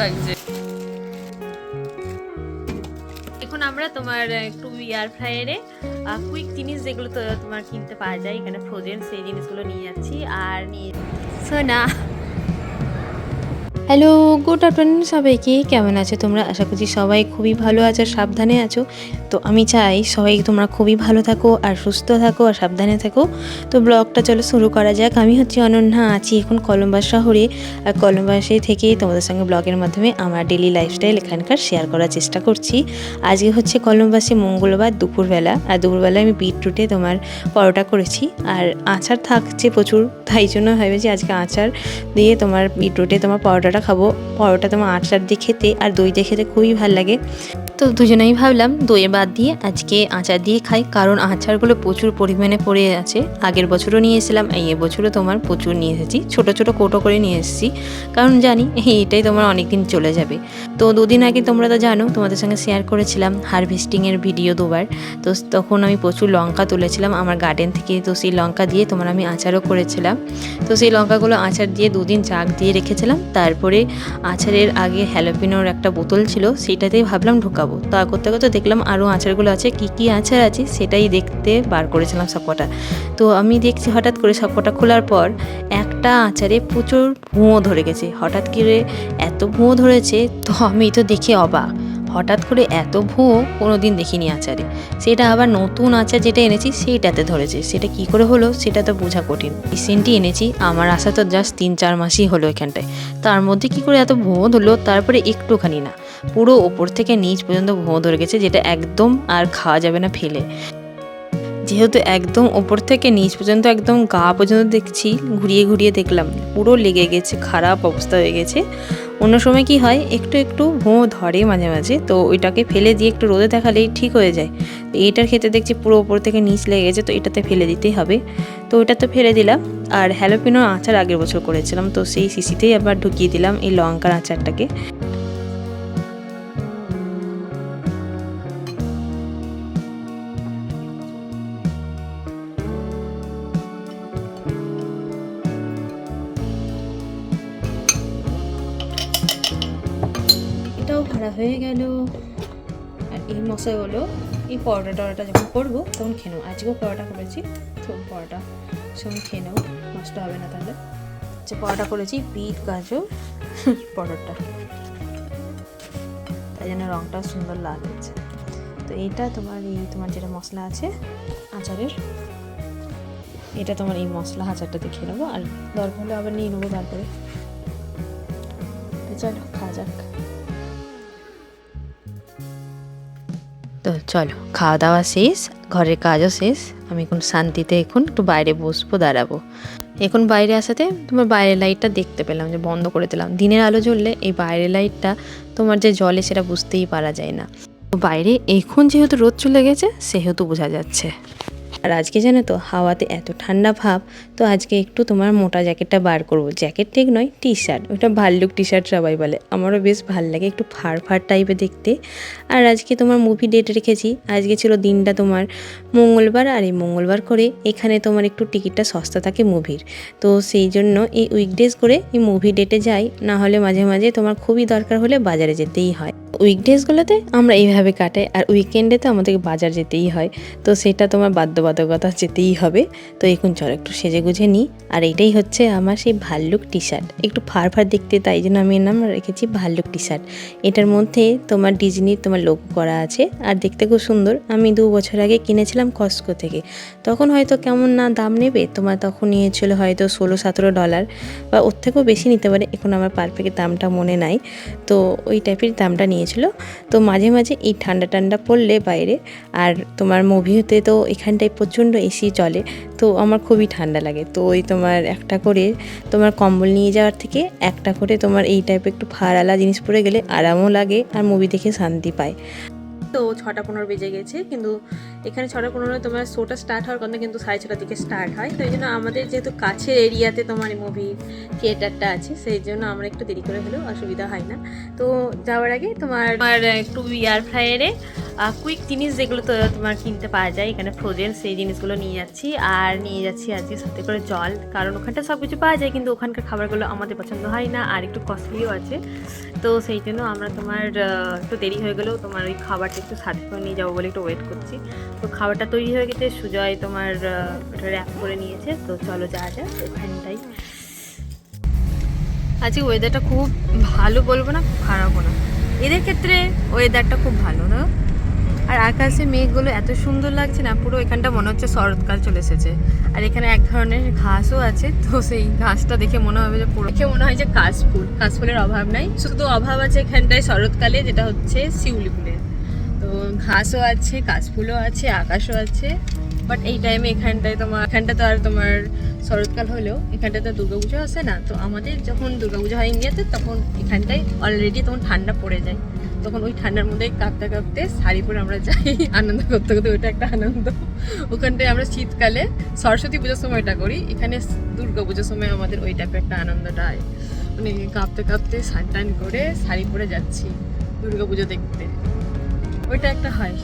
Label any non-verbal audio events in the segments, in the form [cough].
লাগছে। এখন আমরা তোমার একটু এয়ার ফ্রায়ারে কুইক জিনিস যেগুলো তো তোমার কিনতে পাওয়া যায়, এখানে ফ্রোজেন সেই জিনিসগুলো নিয়ে যাচ্ছি আর নিয়ে সোনা। হ্যালো গুড আফটারনুন সবাইকে। কেমন আছো তোমরা? আশা করছি সবাই খুবই ভালো আছো, সাবধানে আছো। তো আমি চাই সবাই তোমরা খুবই ভালো থাকো আর সুস্থ থাকো আর সাবধানে থাকো। তো ব্লগটা চলো শুরু করা যাক। আমি হচ্ছে অনন্যা, আছি এখন কলম্বাস শহরে। আর কলম্বাসে থেকে তোমাদের সঙ্গে ব্লগের মাধ্যমে আমার ডেলি লাইফস্টাইল এখানকার শেয়ার করার চেষ্টা করছি। আজকে হচ্ছে কলম্বাসে মঙ্গলবার দুপুরবেলা। আর দুপুরবেলা আমি বিটরুটে তোমার পরোটা করেছি। আর আচার থাকছে প্রচুর, তাই জন্য ভেবেছি আজকে আচার দিয়ে তোমার বিটরুটে তোমার পরোটাটা খাব। পরোটা তোমার আচার দিয়ে খেতে আর দই দিয়ে খেতে খুবই ভালো লাগে। তো দুজনেই ভাবলাম দইয়ে বাদ দিয়ে আজকে আচার দিয়ে খাই, কারণ আচারগুলো প্রচুর পরিমাণে পড়ে আছে। আগের বছরও নিয়ে এসেছিলাম, এই বছরও তোমার প্রচুর নিয়ে এসেছি। ছোট ছোট কোটো করে নিয়ে এসেছি, কারণ জানি [laughs] এটাই তোমার অনেক দিন চলে যাবে। তো দুদিন আগে তোমরা তো জানো, তোমাদের সঙ্গে শেয়ার করেছিলাম হারভেস্টিংয়ের ভিডিও দুবার। তো তখন আমি প্রচুর লঙ্কা তুলেছিলাম, আমার গার্ডেন থেকে তো সেই লঙ্কা দিয়ে তোমার আমি আচারও করেছিলাম। তো সেই লঙ্কাগুলো আচার দিয়ে দুদিন চাক দিয়ে রেখেছিলাম, তারপরে আচারের আগে হ্যালোপিনোর একটা বোতল ছিল সেটাতেই ভাবলাম ঢোকাবো। তা করতে করতে দেখলাম আরও আচারগুলো আছে, কি কি আচার আছে সেটাই দেখতে বার করেছিলাম সবকটা। তো আমি দেখছি হঠাৎ করে সবকটা খোলার পর একটা আচারে প্রচুর ভুঁয়ো ধরে গেছে। হঠাৎ করে এত ভুঁয়ো ধরেছে? তো আমি তো দেখে অবাক। হঠাৎ করে এত ভুঁয়ো কোনো দিন দেখিনি আচারে। সেটা আবার নতুন আচার যেটা এনেছি সেইটাতে ধরেছে। সেটা কি করে হলো সেটা তো বোঝা কঠিন। রিসেন্টই এনেছি, আমার আসা তো জাস্ট তিন চার মাসই হলো এখানটায়। তার মধ্যে কি করে এত ভুঁয়ো ধরলো? তারপরে একটুখানি না। পুরো ওপর থেকে নিচ পর্যন্ত ভুঁয়ো ধরে গেছে, যেটা একদম আর খাওয়া যাবে না ফেলে। যেহেতু একদম ওপর থেকে নিচ পর্যন্ত, একদম গা পর্যন্ত দেখছি, ঘুরিয়ে ঘুরিয়ে দেখলাম, পুরো লেগে গেছে, খারাপ অবস্থা হয়ে গেছে। অন্য সময় কি হয়, একটু একটু ভোঁ ধরে মাঝে মাঝে, তো ওইটাকে ফেলে দিয়ে একটু রোদে দেখালেই ঠিক হয়ে যায়। তো এইটার ক্ষেত্রে দেখছি পুরো ওপর থেকে নিচ লেগে গেছে, তো এটাতে ফেলে দিতেই হবে। তো ওইটা তো ফেলে দিলাম, আর হ্যালোপিনোর আচার আগের বছর করেছিলাম, তো সেই শিশিতেই আবার ঢুকিয়ে দিলাম এই লঙ্কার আচারটাকে। ভাড়া হয়ে গেল। আর এই মশাগুলো এই পরোটা টরোটা যখন করব, তখন খেয়ে আজকেও পরোটা করেছি, তো পরোটা। সঙ্গে খেয়ে নেব নষ্ট হবে না তাহলে। যে পরোটা করেছি, বিট, গাজর, [laughs] পরোটা। তাই জন্য রঙটা সুন্দর লাল হয়েছে তো এইটা তোমার এই তোমার যেটা মশলা আছে, আচারের, এটা তোমার এই মশলা আচারটা দেখে নেব। আর দরকার হলে আবার নিয়ে নেব তারপরে। চলো, খাওয়া যাক। তো চলো খাওয়া দাওয়া শেষ, ঘরের কাজও শেষ। আমি এখন শান্তিতে এখন একটু বাইরে বসবো, দাঁড়াবো। এখন বাইরে আসাতে তোমার বাইরের লাইটটা দেখতে পেলাম, যে বন্ধ করে দিলাম। দিনের আলো জ্বললে এই বাইরের লাইটটা তোমার যে জলে সেটা বুঝতেই পারা যায় না। বাইরে এখন যেহেতু রোদ চলে গেছে, সেহেতু বোঝা যাচ্ছে। আর আজকে জানো তো, হাওয়াতে এত ঠান্ডা ভাব, তো আজকে একটু তোমার মোটা জ্যাকেটটা বার করব। জ্যাকেট ঠিক নয় টি শার্ট ওটা ভাল্লুক টি শার্ট সবাই বলে। আমারও বেশ ভালো লাগে একটু ফাড় ফাড় টাইপের দেখতে। আর আজকে তোমার মুভি ডেট রেখেছি, আজকে ছিল দিনটা তোমার মঙ্গলবার, আর এই মঙ্গলবার করে এখানে তোমার একটু টিকিটটা সস্তা থাকে মুভির তো সেই জন্য এই উইকডেজ করে এই মুভি ডেটে যাই, না হলে মাঝে মাঝে তোমার খুবই দরকার হলে বাজারে যেতেই হয়। উইকডেজগুলোতে আমরা এইভাবে কাটাই, আর উইকেন্ডে তো আমাদেরকে বাজার যেতেই হয়, তো সেটা তোমার বাধ্যবাধকতা যেতেই হবে। তো এখন চলো একটু সেজে গুজে নিই। আর এইটাই হচ্ছে আমার সেই ভাল্লুক টি শার্ট একটু ফার ফার দেখতে, তাই জন্য আমি এর নাম রেখেছি ভাল্লুক টি শার্ট এটার মধ্যে তোমার ডিজনির তোমার লোক করা আছে। আর দেখতে খুব সুন্দর। আমি দু বছর আগে কিনেছিলাম কস্কো থেকে। তখন হয়তো কেমন না দাম নেবে, তোমার তখন নিয়েছিল হয়তো ষোলো, সতেরো ডলার বা ওর থেকেও বেশি নিতে পারে। এখন আমার পারফেক্ট দামটা মনে নাই। তো ওই টাইপের দামটা নিয়েছিল। তো মাঝে মাঝে এই ঠান্ডা ঠান্ডা পড়লে বাইরে। আর তোমার মুভিতে তো এখানটায় প্রচণ্ড এসি চলে তো আমার খুবই ঠান্ডা লাগে। তো ওই তোমার একটা করে তোমার কম্বল নিয়ে যাওয়ার থেকে একটা করে তোমার এই টাইপের একটু ফাড়ালা জিনিস পরে গেলে আরামও লাগে আর মুভি দেখে শান্তি পায়। তো ছটা পনেরো বেজে গেছে কিন্তু এখানে ছটা পনেরো তোমার শোটা স্টার্ট হওয়ার কথা কিন্তু সাড়ে ছটার দিকে স্টার্ট হয়। তো এই জন্য আমাদের যেহেতু কাছের এরিয়াতে তোমার মুভি থিয়েটারটা আছে সেই জন্য আমরা একটু দেরি করে হলেও অসুবিধা হয় না। তো যাওয়ার আগে তোমার একটু এয়ার ফ্রায়ারে কুইক জিনিস যেগুলো তো তোমার কিনতে পাওয়া যায়, এখানে ফ্রোজেন সেই জিনিসগুলো নিয়ে যাচ্ছি। আর নিয়ে যাচ্ছি আজকে সাথে করে জল, কারণ ওখানটা সব কিছু পাওয়া যায়, কিন্তু ওখানকার খাবারগুলো আমাদের পছন্দ হয় না, আর একটু কস্টলিও আছে। তো সেই জন্য আমরা তোমার একটু দেরি হয়ে গেলেও তোমার ওই খাবারটা একটু সাথে করে নিয়ে যাব বলে একটু ওয়েট করছি। তো খাবারটা তৈরি হয়ে গেছে, সুজয় তোমার র্যাপ করে নিয়েছে। তো চলো যাওয়া যাক ওখানটাই আজকে ওয়েদারটা খুব ভালো বলব না খুব খারাপও না। এদের ক্ষেত্রে ওয়েদারটা খুব ভালো, না? আর আকাশে মেঘগুলো এত সুন্দর লাগছে না, পুরো এখানটা মনে হচ্ছে শরৎকাল চলে এসেছে। আর এখানে এক ধরনের ঘাসও আছে, তো সেই ঘাসটা দেখে মনে হবে যে পুরো দেখে মনে হয় যে কাশফুল। কাশফুলের অভাব নাই, শুধু অভাব আছে এখানটায় শরৎকালে, যেটা হচ্ছে শিউলি ফুলের। তো ঘাসও আছে, কাশফুলও আছে, আকাশও আছে বাট এই টাইমে এখানটায় তোমার এখানটা তো আর তোমার শরৎকাল হলেও এখানটাতে দুর্গাপুজো আসে না। তো আমাদের যখন দুর্গাপুজো হয় ইন্ডিয়াতে, তখন এখানটায় অলরেডি তখন ঠান্ডা পড়ে যায়। তখন ওই ঠান্ডার মধ্যে কাঁপতে কাঁপতে শাড়ি পরে আমরা যাই [laughs] আনন্দ করতে করতে, ওইটা একটা আনন্দ। ওখানটায় আমরা শীতকালে সরস্বতী পুজোর সময়টা করি, এখানে দুর্গা পুজোর সময় আমাদের ওই টাইপের একটা আনন্দটা হয় মানে কাঁপতে কাঁপতে সান টান করে শাড়ি পরে যাচ্ছি দুর্গা পুজো দেখতে। ওইটা একটা হয়।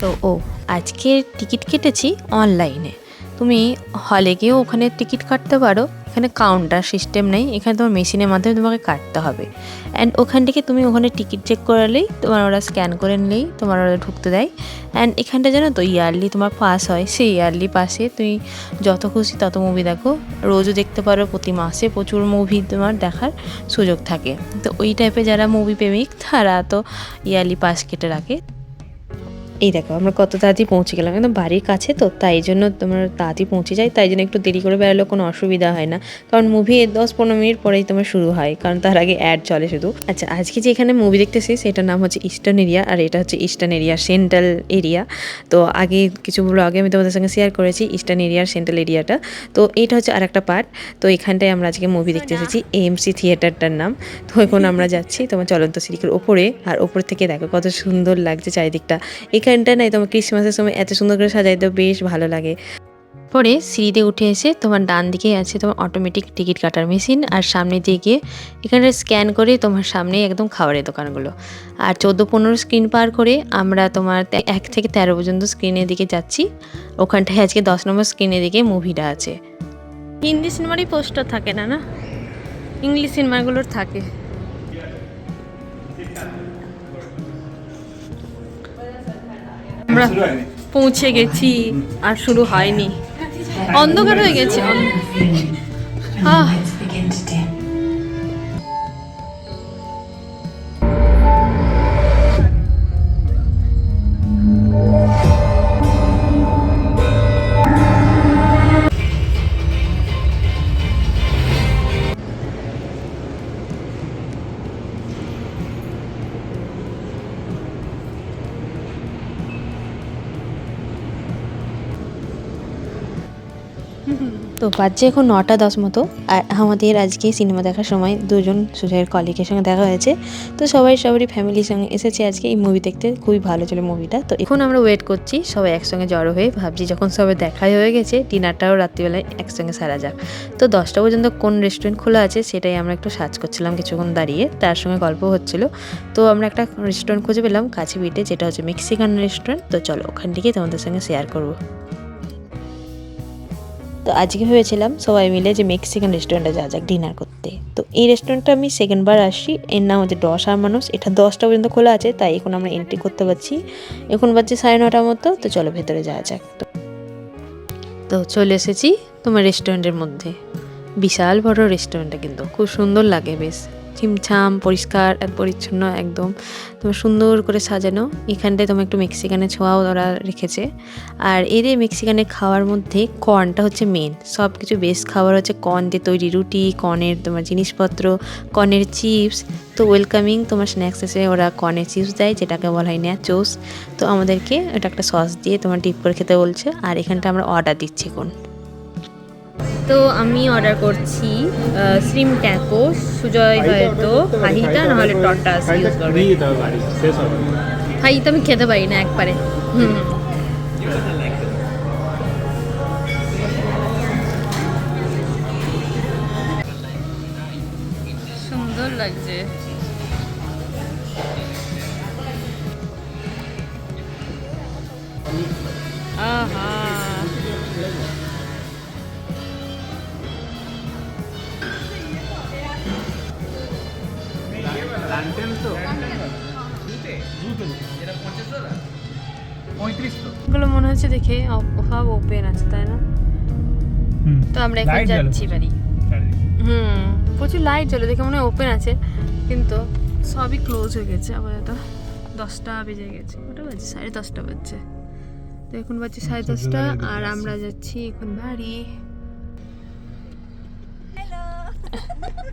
তো ও আজকে টিকিট কেটেছি অনলাইনে তুমি হলে গিয়েও ওখানে টিকিট কাটতে পারো। এখানে কাউন্টার সিস্টেম নেই। এখানে তোমার মেশিনের মাধ্যমে তোমাকে কাটতে হবে। অ্যান্ড ওখান থেকে তুমি ওখানে টিকিট চেক করালেই তোমার ওরা স্ক্যান করে নিলেই তোমার ওরা ঢুকতে দেয়। অ্যান্ড এখানটা জানো তো ইয়ারলি তোমার পাস হয়। সেই ইয়ারলি পাসে তুমি যত খুশি তত মুভি দেখো। রোজও দেখতে পারো, প্রতি মাসে প্রচুর মুভি তোমার দেখার সুযোগ থাকে। তো ওই টাইপের যারা মুভি প্রেমিক, তারা তো ইয়ারলি পাস কেটে রাখে। এই দেখো, আমরা কত তাড়াতাড়ি পৌঁছে গেলাম। একদম বাড়ির কাছে তো, তাই জন্য তোমার তাড়াতাড়ি পৌঁছে যাই, তাই জন্য একটু দেরি করে বেরোলেও কোনো অসুবিধা হয় না। কারণ মুভি দশ পনেরো মিনিট পরেই তোমার শুরু হয়, কারণ তার আগে অ্যাড চলে শুধু। আচ্ছা আজকে যে এখানে মুভি দেখতেছি, সেটার নাম হচ্ছে ইস্টার্ন এরিয়া আর এটা হচ্ছে ইস্টার্ন এরিয়া সেন্ট্রাল এরিয়া তো আগে কিছু ব্লগে আমি তোমাদের সঙ্গে শেয়ার করেছি ইস্টার্ন এরিয়ার সেন্ট্রাল এরিয়াটা তো এটা হচ্ছে আর একটা পার্ট তো এখানটায় আমরা আজকে মুভি দেখতে এসেছি এএমসি থিয়েটারটার নাম। তো এখন আমরা যাচ্ছি তোমার চলন্ত সিরিকের ওপরে, আর ওপর থেকে দেখো কত সুন্দর লাগছে চারিদিকটা। এখানটা নাই তোমার ক্রিসমাসের সময় এত সুন্দর করে সাজাই তো বেশ ভালো লাগে। পরে সিঁড়িতে উঠে এসে তোমার ডান দিকে আছে তোমার অটোমেটিক টিকিট কাটার মেশিন আর সামনে দিয়ে গিয়ে এখানে স্ক্যান করে তোমার সামনে একদম খাবারের দোকানগুলো। আর চোদ্দ পনেরো স্ক্রিন পার করে আমরা তোমার এক থেকে তেরো পর্যন্ত স্ক্রিনের দিকে যাচ্ছি। ওখানটায় আজকে দশ নম্বর স্ক্রিনের দিকে মুভিটা আছে। হিন্দি সিনেমারই পোস্টার থাকে না না? ইংলিশ সিনেমাগুলোর থাকে। আমরা পৌঁছে গেছি আর শুরু হয়নি। অন্ধকার হয়ে গেছে। আহ, তো বাজছে এখন নটা দশ মতো, আর আমাদের আজকে সিনেমা দেখার সময় দুজন সুজয়ের কলিগের সঙ্গে দেখা হয়েছে। তো সবাই, সবারই ফ্যামিলির সঙ্গে এসেছে আজকে এই মুভি দেখতে, খুবই ভালো ছিল মুভিটা তো এখন আমরা ওয়েট করছি, সবাই একসঙ্গে জড়ো হয়ে ভাবছি যখন সবাই দেখাই হয়ে গেছে ডিনারটাও রাত্রিবেলায় একসঙ্গে সারা যাক। তো দশটা পর্যন্ত কোন রেস্টুরেন্ট খোলা আছে সেটাই আমরা একটু সার্চ করছিলাম কিছুক্ষণ দাঁড়িয়ে, তার সঙ্গে গল্প হচ্ছিল। তো আমরা একটা রেস্টুরেন্ট খুঁজে পেলাম, কাছে পিঠে যেটা হচ্ছে মেক্সিকান রেস্টুরেন্ট তো চলো ওখান থেকে তোমাদের সঙ্গে শেয়ার করব। তো আজকে ভেবেছিলাম সবাই মিলে যে মেক্সিকান রেস্টুরেন্টে যাওয়া যাক ডিনার করতে। তো এই রেস্টুরেন্টটা আমি সেকেন্ডবার আসি এর নাম হচ্ছে আর মানুষ এটা দশটা পর্যন্ত খোলা আছে, তাই এখন আমরা এন্ট্রি করতে পারছি। এখন বাজছে সাড়ে নটার মতো, তো চলো ভেতরে যাওয়া যাক। তো তো চলে এসেছি তোমার রেস্টুরেন্টের মধ্যে। বিশাল বড় রেস্টুরেন্টটা কিন্তু, খুব সুন্দর লাগে বেশ। ছিমছাম, পরিষ্কার পরিচ্ছন্ন একদম। তোমার সুন্দর করে সাজানো। এখানটায় তোমার একটু মেক্সিকানের ছোঁয়াও ওরা রেখেছে। আর এর মেক্সিকানের খাওয়ার মধ্যে কর্নটা হচ্ছে মেন সব কিছু বেশ খাবার হচ্ছে কর্ন দিয়ে তৈরি রুটি কর্নের তোমার জিনিসপত্র কর্নের চিপস তো ওয়েলকামিং তোমার স্ন্যাক্স এসে ওরা কর্নের চিপস দেয়, যেটাকে বলা হয় ন্যাচোস তো আমাদেরকে এটা একটা সস দিয়ে তোমার ডিপ করে খেতে বলছে। আর এখানটা আমরা অর্ডার দিচ্ছি এখন। তো আমি অর্ডার করছি শ্রিম ট্যাকো সুজয় হয়তো হাহিটা নাহলে টটাস ইউজ করবে। আমি খেতে পারি না একবারে। হুম। সুন্দর লাগছে। এগুলো মনে হচ্ছে দেখে অপ- সব ওপেন আছে তাই না তো আমরা এখন যাচ্ছি বাড়ি হুম প্রচুর লাইট জ্বলে দেখে মনে হয় ওপেন আছে কিন্তু সবই ক্লোজ হয়ে গেছে আপাতত দশটা বেজে গেছে ওটা বাজছে সাড়ে দশটা বাজছে তো এখন বাজছে সাড়ে দশটা আর আমরা যাচ্ছি এখন বাড়ি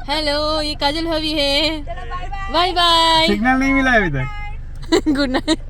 हेलो ये काजल भाभी है બાય બાય સિગ્નલ નહીં મિલા અભી તક ગુડ નાઇટ